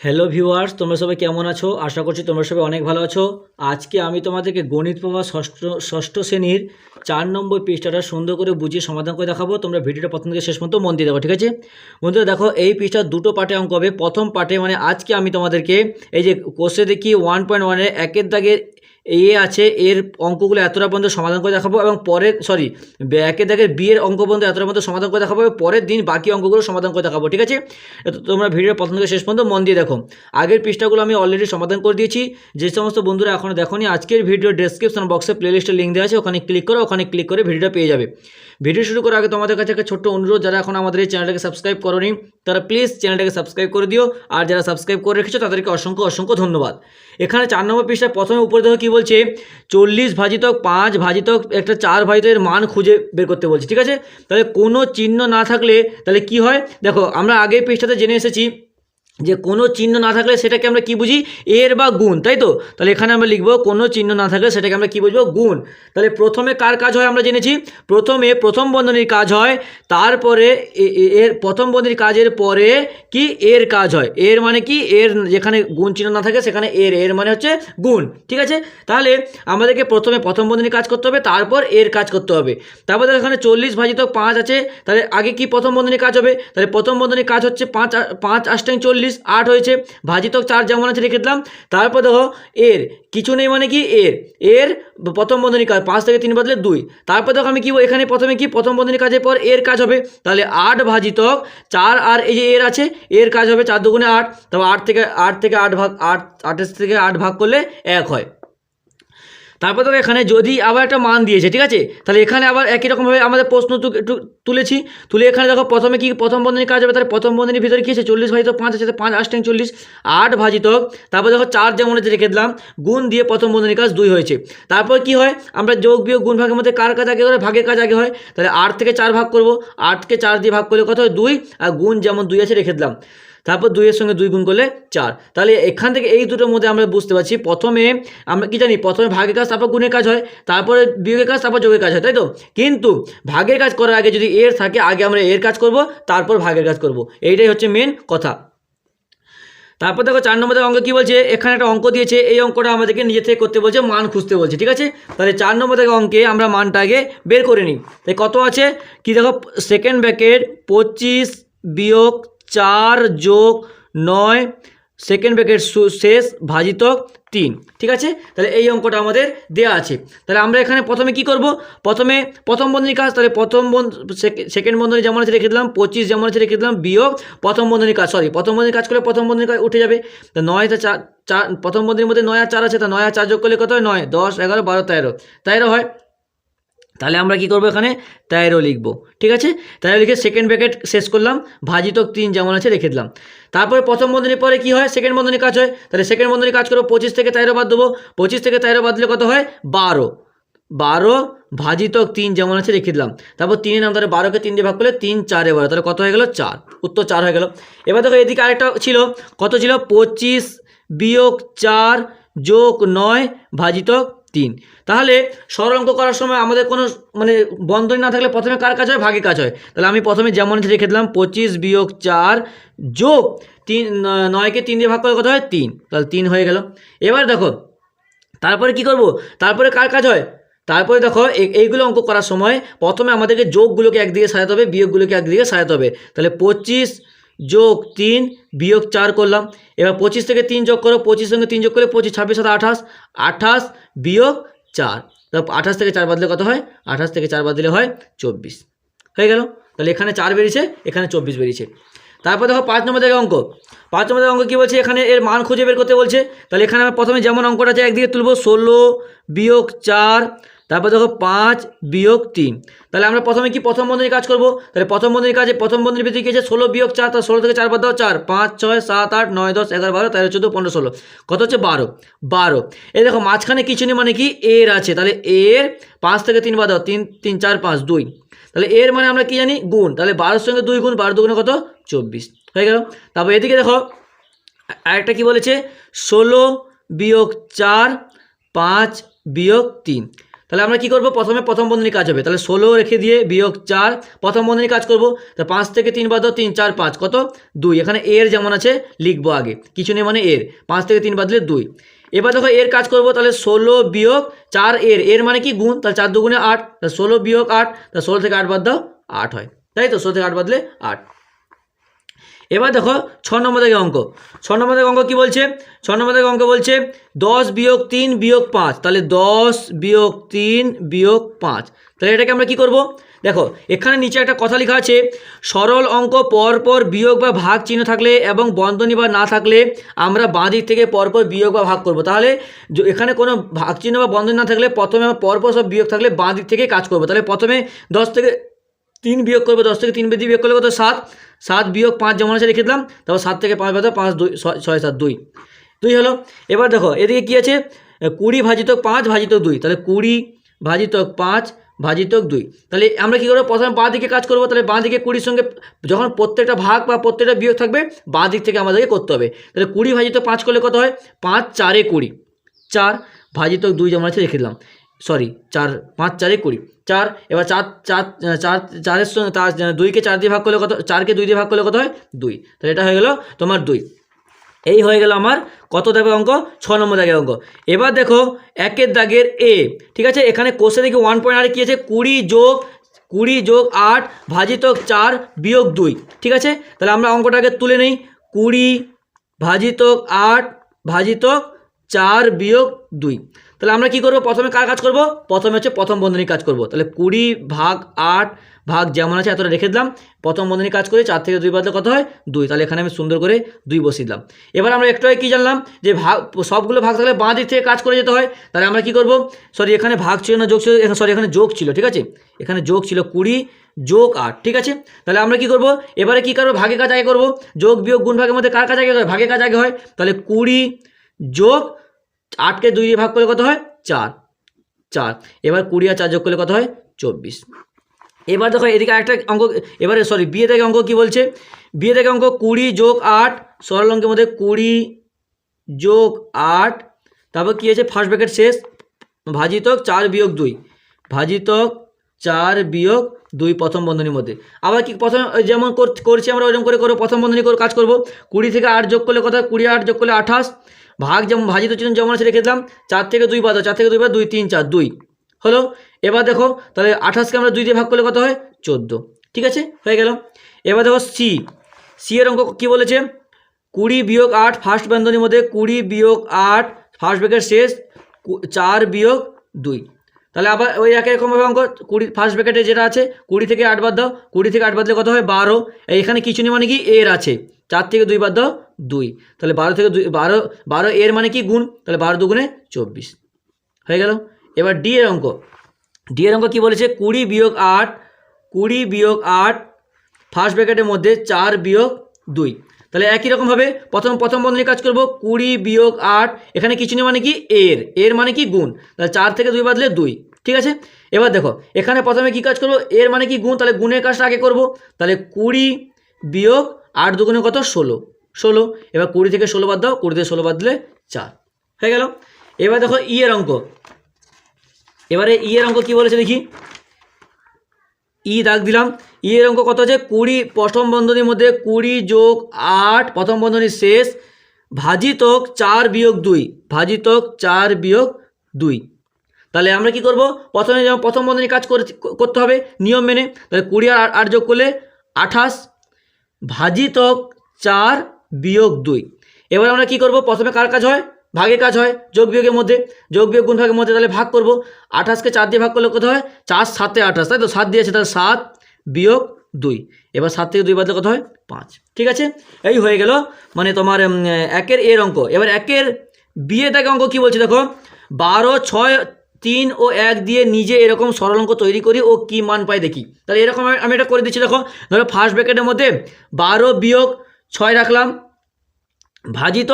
Hello viewers তোমরা সবাই কেমন আছো? আশা করছি তোমরা সবাই অনেক ভালো আছো। আজকে আমি তোমাদেরকে গণিত প্রভা ষষ্ঠ ষষ্ঠ শ্রেণির চার নম্বর পৃষ্ঠাটা সুন্দর করে বুঝিয়ে সমাধান করে দেখাবো। তোমরা ভিডিওটা প্রথম থেকে শেষ পর্যন্ত মন দিয়ে দেখো, ঠিক আছে? বন্ধুরা, দেখো, এই পৃষ্ঠার দুটো পার্টে অঙ্ক হবে। প্রথম পার্টে মানে আজকে আমি তোমাদেরকে এই যে কোষে দেখি ওয়ান পয়েন্ট ওয়ানের একের দাগের এ আছে, এর অঙ্কগুলো এতটা পর্যন্ত সমাধান করে দেখাবো এবং পরের সরি একের দাগের বিয়ের অঙ্ক পর্যন্ত এতটা পর্যন্ত সমাধান করে দেখাবো পরের দিন বাকি অঙ্কগুলো সমাধান করে দেখাবো, ঠিক আছে? তোমরা ভিডিও প্রথম থেকে শেষ পর্যন্ত মন দিয়ে দেখো। আগের পৃষ্ঠাগুলো আমি অলরেডি সমাধান করে দিয়েছি। যে সমস্ত বন্ধুরা এখনও দেখোনি, আজকের ভিডিও ডেসক্রিপশন বক্সে প্লেলিস্টের লিঙ্ক দেওয়া আছে, ওখানে ক্লিক করো, ওখানে ক্লিক করে ভিডিওটা পেয়ে যাবে। ভিডিও শুরু করার আগে তোমাদের কাছে একটা ছোট্ট অনুরোধ, যারা এখন আমাদের এই চ্যানেলটাকে সাবস্ক্রাইব করোনি, তারা প্লিজ চ্যানেলটাকে সাবস্ক্রাইব করে দিও। আর যারা সাবস্ক্রাইব করে রেখেছো, তাদেরকে অসংখ্য অসংখ্য ধন্যবাদ। এখানে চার নম্বর পৃষ্ঠায় প্রথমে উপরে দেখো কী বলছে, চল্লিশ ভাজিতক পাঁচ ভাজিতক একটা চার ভাজিতকের মান খুঁজে বের করতে বলছে, ঠিক আছে? তাহলে কোনো চিহ্ন না থাকলে তাহলে কি হয়? দেখো, আমরা আগের পৃষ্ঠাতে জেনে এসেছি যে কোনো চিহ্ন না থাকলে সেটাকে আমরা কি বুঝি? এর বা গুণ, তাই তো? তাহলে এখানে আমরা লিখব কোনো চিহ্ন না থাকলে সেটাকে আমরা কি বুঝব? গুণ। তাহলে প্রথমে কার কাজ হয় আমরা জেনেছি? প্রথমে প্রথম বন্ধনীর কাজ হয়, তারপরে এর প্রথম বন্ধনীর কাজের পরে কি? এর কাজ হয়। এর মানে কি? এর যেখানে গুণ চিহ্ন না থাকে সেখানে এর এর মানে হচ্ছে গুণ। ঠিক আছে? তাহলে আমাদেরকে প্রথমে প্রথম বন্ধনীর কাজ করতে হবে, তারপর এর কাজ করতে হবে। তারপর দেখো এখানে চল্লিশ ভাজিত পাঁচ আছে, তাহলে আগে কি প্রথম বন্ধনীর কাজ হবে? তাহলে প্রথম বন্ধনীর কাজ হচ্ছে পাঁচ পাঁচ আষ্টাং চল্লিশ আট হয়েছে ভাজিতক চার যেমন আছে, রেখে দিলাম। তারপর দেখো, এর, কিছু নেই মানে কি? এর এর প্রথম বন্ধনী কাজ, পাঁচ থেকে তিন বদলে দুই। তারপর দেখো আমি কি, এখানে প্রথমে কি, প্রথম বন্ধনী কাজের পর এর কাজ হবে। তাহলে আট ভাজিতক চার আর এই যে এর আছে, এর কাজ হবে চার দুগুণে আট। তারপর আট থেকে আট থেকে আট ভাগ, আট, আটের থেকে আট ভাগ করলে এক হয়। তারপর দেখো এখানে যদি আবার একটা মান দিয়েছে, ঠিক আছে? তাহলে এখানে আবার একই রকমভাবে আমাদের প্রশ্ন তুলেছি। তুলে এখানে দেখো প্রথমে কি, প্রথম বন্ধনীর কাজ হবে? তাহলে প্রথম বন্ধনীর ভিতরে কি আছে? চল্লিশ ভাজিত পাঁচ আছে পাঁচ আষ্টাং চল্লিশ। আট ভাজিত, তারপর দেখো চার যেমন আছে রেখে দিলাম, গুণ দিয়ে প্রথম বন্ধনীর কাজ দুই হয়েছে। তারপর কি হয়? আমরা যোগ, বিয়োগ, গুণ ভাগের মধ্যে কার কাজ আগে করে ভাগের কাজ আগে হয়। তাহলে আট থেকে চার ভাগ করব। আটকে চার দিয়ে ভাগ করলে কত হয়? দুই। আর গুণ যেমন দুই আছে, রেখে দিলাম। তারপর দুইয়ের সঙ্গে দুই গুণ করলে চার। তাহলে এখান থেকে এই দুটোর মধ্যে আমরা বুঝতে পারছি প্রথমে আমরা কি জানি? প্রথমে ভাগের কাজ, তারপর গুণের কাজ হয়। তারপরে বিয়োগের কাজ, তারপর যোগের কাজ হয়, তাই তো? কিন্তু ভাগের কাজ করার আগে যদি এর থাকে, আগে আমরা এর কাজ করব, তারপর ভাগের কাজ করব। এইটাই হচ্ছে মেন কথা। তারপর দেখো চার নম্বরের অঙ্ক কী বলছে? এখানে একটা অঙ্ক দিয়েছে। এই অঙ্কটা আমাদেরকে নিজে থেকে করতে বলছে, মান খুঁজতে বলছে, ঠিক আছে? তাহলে চার নম্বর থেকে অঙ্কে আমরা মানটা আগে বের করে নিই। তাই কত আছে? কি দেখো সেকেন্ড ব্র্যাকেট পঁচিশ বিয়োগ চার যোগ নয় সেকেন্ড ব্র্যাকেট শেষ ভাজিতক তিন। ঠিক আছে? তাহলে এই অঙ্কটা আমাদের দেয়া আছে। তাহলে আমরা এখানে প্রথমে কি করব? প্রথমে প্রথম বন্ধনীর কাজ, তাহলে প্রথম সেকেন্ড বন্ধনী যেমন আছে রেখে দিলাম, পঁচিশ যেমন আছে রেখে দিলাম, বিয়োগ প্রথম বন্ধনীর কাজ সরি প্রথম বন্ধনীর কাজ করলে প্রথম বন্ধনীর কাজ উঠে যাবে। তা নয় তা চার, প্রথম বন্ধনীর মধ্যে নয় আর চার আছে, তা নয় আর চার যোগ করলে কত হয়? নয়, দশ, এগারো, বারো, তেরো। তেরো হয়। তাহলে আমরা কি করব এখানে? তেরো লিখব। ঠিক আছে? তেরো লিখে সেকেন্ড ব্র্যাকেট শেষ করলাম। ভাজিতক তিন যেমন আছে, রেখে দিলাম। তারপরে প্রথম বন্ধনীর পরে কি হয়? সেকেন্ড বন্ধনীর কাজ হয়। তাহলে সেকেন্ড বন্ধনীর কাজ করব, পঁচিশ থেকে তেরো বাদ দেবো। পঁচিশ থেকে তেরো বাদ দিলে কত হয়? বারো। বারো ভাজিতক তিন যেমন আছে, রেখে দিলাম। তারপর তিনের নাম তাহলে বারোকে তিন দিয়ে ভাগ করলে তিন চারে বারো। তাহলে কত হয়ে গেলো? চার। উত্তর চার হয়ে গেল। এবার দেখো এদিকে আরেকটা ছিল। কত ছিল? পঁচিশ বিয়োগ চার যোগ নয় ভাজিতক তিন। তাহলে সরল অঙ্ক করার সময় আমাদের কোনো মানে বন্ধনী না থাকলে প্রথমে কার কাজ হয়? ভাগে কাজ হয়। তাহলে আমি প্রথমে যেমন রেখে দিলাম, পঁচিশ বিয়োগ চার যোগ তিন নয়কে তিন দিয়ে ভাগ করে কত হয়? তিন। তাহলে তিন হয়ে গেল। এবার দেখো, তারপরে কি করব? তারপরে কার কাজ হয়? তারপরে দেখো এই- এইগুলো অঙ্ক করার সময় প্রথমে আমাদেরকে যোগগুলোকে একদিকে সাজাতে হবে, বিয়োগগুলোকে একদিকে সাজাতে হবে। তাহলে পঁচিশ যোগ তিন বিয়োগ চার করলাম। এবার পঁচিশ থেকে তিন যোগ করো, পঁচিশ সঙ্গে তিন যোগ করলে পঁচিশ, ছাব্বিশ সাথে আঠাশ আঠাশ বিয়োগ চার। আঠাশ থেকে চার বাদলে কত হয়? আঠাশ থেকে চার বাদলে হয় চব্বিশ। হয়ে গেল? তাহলে এখানে চার বেরিয়েছে, এখানে চব্বিশ বেরিয়েছে। তারপর দেখো পাঁচ নম্বর থেকে অঙ্ক। পাঁচ নম্বর অঙ্ক কী বলছে? এখানে এর মান খুঁজে বের করতে বলছে। তাহলে এখানে আমরা প্রথমে যেমন অঙ্কটা আছে, একদিকে তুলবো ষোলো বিয়োগ চার তারপর দেখো পাঁচ বিয়োগ তিন। তাহলে আমরা প্রথমে কি প্রথম বন্ধনীর কাজ করব? তাহলে প্রথম বন্ধনীর কাজে প্রথম বন্ধনীর ভিতরে কি আছে? ষোলো বিয়োগ চার তার ষোলো থেকে চার বাদ দাও, চার। পাঁচ, ছয়, সাত, আট, নয়, দশ, এগারো, বারো, তেরো, চোদ্দ, পনেরো, ষোলো। কত হচ্ছে? বারো। বারো। এই দেখো মাঝখানে কিছু নেই মানে কি? এর আছে। তাহলে এর পাঁচ থেকে তিন বাদ দাও। তিন তিন, চার, পাঁচ, দুই। তাহলে এর মানে আমরা কি জানি? গুণ। তাহলে বারোর সঙ্গে দুই গুণ, বারো দুগুণে কত? চব্বিশ। হয়ে গেল। তারপর এদিকে দেখো, আরেকটা কি বলেছে? ষোলো বিয়োগ চার, পাঁচ বিয়োগ তিন। তাহলে আমরা কি করব? প্রথমে প্রথম বন্ধনী কাজ হবে। তাহলে ষোলো রেখে দিয়ে বিয়োগ চার, প্রথম বন্ধনী কাজ করব। তা পাঁচ থেকে তিন বাদ তিন, চার, পাঁচ, কত? দুই। এখানে এর যেমন আছে, লিখব আগে। কিছু নেই মানে এর। পাঁচ থেকে তিন বাদলে দুই। এবার দেখো এর কাজ করব, তাহলে ষোলো বিয়োগ চার এর। এর মানে কি? গুণ। তাহলে চার দুগুণে আট, তাহলে ষোলো বিয়োগ আট, তাহলে ষোলো থেকে আট বাদ দাও, আট হয়। তাই তো? ষোলো থেকে আট বাদলে আট। এবার দেখো ছ নম্বর থেকে অঙ্ক। ছ নম্বর থেকে অঙ্ক কী বলছে? ছ নম্বর থেকে অঙ্ক বলছে দশ বিয়োগ তিন বিয়োগ পাঁচ। তাহলে দশ বিয়োগ তিন বিয়োগ পাঁচ। তাহলে এটাকে আমরা কি করব? দেখো, এখানে নিচে একটা কথা লেখা আছে, সরল অঙ্ক পরপর বিয়োগ বা ভাগ চিহ্ন থাকলে এবং বন্ধনী বা না থাকলে আমরা বাঁ দিক থেকে পরপর বিয়োগ বা ভাগ করব। তাহলে এখানে কোনো ভাগ চিহ্ন বা বন্ধনী না থাকলে প্রথমে আমরা পরপর সব বিয়োগ থাকলে বাঁ দিক থেকে কাজ করব। তাহলে প্রথমে দশ থেকে তিন বিয়োগ করবে দশ থেকে তিন বেদি বিয়োগ করলে কত? সাত। সাত বিয়োগ পাঁচ যেমন আছে রেখে দিলাম, তারপর সাত থেকে পাঁচ বাদ পাঁচ দুই, ছয়- ছয় সাত দুই। দুই হলো, এবার দেখো, এদিকে কী আছে? কুড়ি ভাজিতক পাঁচ ভাজিতক দুই। তাহলে কুড়ি ভাজিতক পাঁচ ভাজিতক দুই। তাহলে আমরা কী করব? প্রথমে বাঁ দিকে কাজ করব, তাহলে বাঁ দিকে কুড়ির সঙ্গে যখন প্রত্যেকটা ভাগ বা প্রত্যেকটা বিয়োগ থাকবে, বাঁ দিক থেকে আমাদেরকে করতে হবে। তাহলে কুড়ি ভাজিত পাঁচ করলে কত হয়? পাঁচ, চারে কুড়ি। চার ভাজিতক দুই যেমন আছে রেখে দিলাম। সরি, চার, পাঁচ চারে কুড়ি। চার, এবার চার চার চার, চারের সঙ্গে তার দুইকে চার দিয়ে ভাগ করলে কত, চারকে দুই দিয়ে ভাগ করলে কত হয়? দুই। তাহলে এটা হয়ে গেল তোমার দুই। এই হয়ে গেল আমার কত দাগের অঙ্ক? ছ নম্বর দাগের অঙ্ক। এবার দেখো, একের দাগের এ, ঠিক আছে? এখানে কোষে দেখি ওয়ান পয়েন্ট আর কী আছে? কুড়ি যোগ কুড়ি যোগ আট ভাজিতক চার বিয়োগ দুই, ঠিক আছে? তাহলে আমরা অঙ্কটাকে তুলে নেই। কুড়ি ভাজিতক আট ভাজিতক চার বিয়োগ দুই। তাহলে আমরা কি করব? প্রথমে কার কাজ করব? প্রথমে হচ্ছে প্রথম বন্ধনীর কাজ করব। তাহলে কুড়ি ভাগ আট ভাগ যেমন আছে এতটা রেখে দিলাম। প্রথম বন্ধনী কাজ করে, চার থেকে দুই বাদলে কত হয়? দুই। তাহলে এখানে আমি সুন্দর করে দুই বসিয়ে দিলাম। এবার আমরা একটু কী জানলাম? যে ভাগ, সবগুলো ভাগ থাকলে বাঁ দিক থেকে কাজ করে যেতে হয়। তাহলে আমরা কি করব? সরি, এখানে ভাগ ছিল না, যোগ ছিল, এখানে সরি, এখানে যোগ ছিল, ঠিক আছে? এখানে যোগ ছিল কুড়ি, যোগ আট, ঠিক আছে? তাহলে আমরা কি করব? এবারে কি করব? ভাগে কাজ আগে করব। যোগ বিয়োগ গুণ ভাগের মধ্যে কার কাজ আগে হয়? ভাগে কাজ আগে হয়। তাহলে কুড়ি যোগ আটকে দুই দিয়ে ভাগ করলে কত হয়? চার। চার। এবার কুড়ি আর চার যোগ করলে কত হয়? চব্বিশ। এবার দেখো এদিকে আরেকটা অঙ্ক, এবারে সরি বিয়ে থেকে অঙ্ক কি বলছে? বিয়ে থেকে অঙ্ক কুড়ি যোগ আট সরল অঙ্কের মধ্যে কুড়ি যোগ আট, তারপর কী আছে ফার্স্ট ব্র্যাকেট শেষ। ভাজিতক চার বিয়োগ দুই। ভাজিতক চার বিয়োগ দুই প্রথম বন্ধনীর মধ্যে। আবার কি প্রথম যেমন কর- করছি আমরা ওরকম করে করব প্রথম বন্ধনী করে কাজ করব। কুড়ি থেকে আট যোগ করলে কথা? কুড়ি আট যোগ করলে আঠাশ। ভাগ যেমন ভাজিত চিহ্ন যেমন আছে, রেখে দিলাম। চার থেকে দুই বাদ চার থেকে দুই বাদ, দুই, তিন, চার, দুই। হলো? এবার দেখো, তাহলে আঠাশকে আমরা দুই দিয়ে ভাগ করলে কত হয়? চোদ্দ। ঠিক আছে? হয়ে গেল। এবার দেখো সি সি এর অঙ্ক কী বলেছে? কুড়ি বিয়োগ আট ফার্স্ট বন্ধনীর মধ্যে কুড়ি বিয়োগ আট ফার্স্ট ব্রেকের শেষ চার বিয়োগ দুই। তাহলে আবার ওই একই রকমভাবে অঙ্ক, কুড়ি ফার্স্ট ব্রেকেটে যেটা আছে, কুড়ি থেকে আট বাদ দাও। কুড়ি থেকে আট বাদলে কত হয়? বারো। এখানে কিছু নেই মানে কি? এর আছে। চার থেকে দুই বাদ দাও। দুই। তাহলে বারো থেকে দুই, বারো বারো এর মানে কি গুণ? তাহলে বারো দুগুণে চব্বিশ। হয়ে গেল? এবার ডি এর অঙ্ক। ডি এর অঙ্ক কী বলেছে? কুড়ি বিয়োগ আট, কুড়ি বিয়োগ আট ফার্স্ট ব্র্যাকেটের মধ্যে চার বিয়োগ দুই। তাহলে একই রকমভাবে প্রথম প্রথম বন্ধনী কাজ করব। কুড়ি বিয়োগ আট, এখানে কিছু নেই মানে কি? এর। এর মানে কি? গুণ। তাহলে চার থেকে দুই বাদলে দুই। ঠিক আছে? এবার দেখো, এখানে প্রথমে কি কাজ করব? এর মানে কি গুণ? তাহলে গুণের কাজটা আগে করব। তাহলে কুড়ি বিয়োগ আট দুগুণে কত? ষোলো। ষোলো, এবার কুড়ি থেকে ষোলো বাদ দাও, কুড়ি থেকে ষোলো বাদ দিলে চার। হয়ে গেল? এবার দেখো ই এর অঙ্ক। এবারে ই এর অঙ্ক কী বলেছে দেখি? ই দাগ দিলাম। ই এর অঙ্ক কত আছে? কুড়ি, প্রথম বন্ধনীর মধ্যে কুড়ি যোগ আট, প্রথম বন্ধনীর শেষ ভাজিতক চার বিয়োগ দুই ভাজিতক চার বিয়োগ দুই। তাহলে আমরা কি করব? প্রথমে যেমন প্রথম বন্ধনী কাজ করে করতে হবে নিয়ম মেনে, তাহলে কুড়ি আর আট যোগ করলে আঠাশ ভাজিতক চার বিয়োগ দুই। এবার আমরা কি করব? প্রথমে কার কাজ হয়? ভাগে কাজ হয় যোগ বিয়োগের মধ্যে। যোগ বিয়োগ গুণ ভাগের মধ্যে তাহলে ভাগ করব। আঠাশকে চার দিয়ে ভাগ করলে কত হয়? চার, সাতে আঠাশ। তাই তো? সাত দিয়েছে তাহলে সাত বিয়োগ দুই। এবার সাত থেকে দুই বাদলে কত হয়? পাঁচ। ঠিক আছে? এই হয়ে গেল মানে তোমার একের এর অঙ্ক। এবার একের বিয়ে তাকে অঙ্ক কি বলছে দেখো? বারো, ছয়, তিন ও এক দিয়ে নিজে এরকম সরল অঙ্ক তৈরি করি ও কি মান পাই দেখি। তাহলে এরকম আমি- এটা করে দিচ্ছি দেখো। ধরো ফার্স্ট ব্র্যাকেটের মধ্যে বারো বিয়োগ ছয় রাখলাম। ভাজিত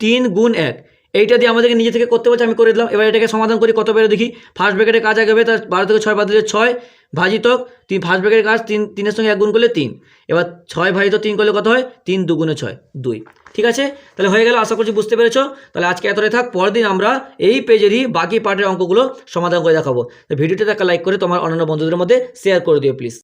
তিন গুণ এক। এইটা দিয়ে আমাদেরকে নিজে থেকে করতে বলছে, আমি করে দিলাম। এবার এটাকে সমাধান করি, কত বেরো দেখি। ফার্স্ট ব্র্যাকেটে কাজ আগে তার বারো থেকে ছয় বাদ দিলে ছয়। ভাজিতক তিন ফার্স্ট ব্র্যাকেটের কাজ তিন, তিনের সঙ্গে এক গুণ করলে তিন। এবার ছয় ভাজিত তিন করলে কত হয়? তিন দুগুণে ছয়, দুই। ঠিক আছে? তাহলে হয়ে গেল, আশা করছি বুঝতে পেরেছ। তাহলে আজকে এতটাই থাক পরের দিন আমরা এই পেজেরই বাকি পার্টের অঙ্কগুলো সমাধান করে দেখাবো। তো ভিডিওটিতে একটা লাইক করে তোমার অন্যান্য বন্ধুদের মধ্যে শেয়ার করে দিও প্লিজ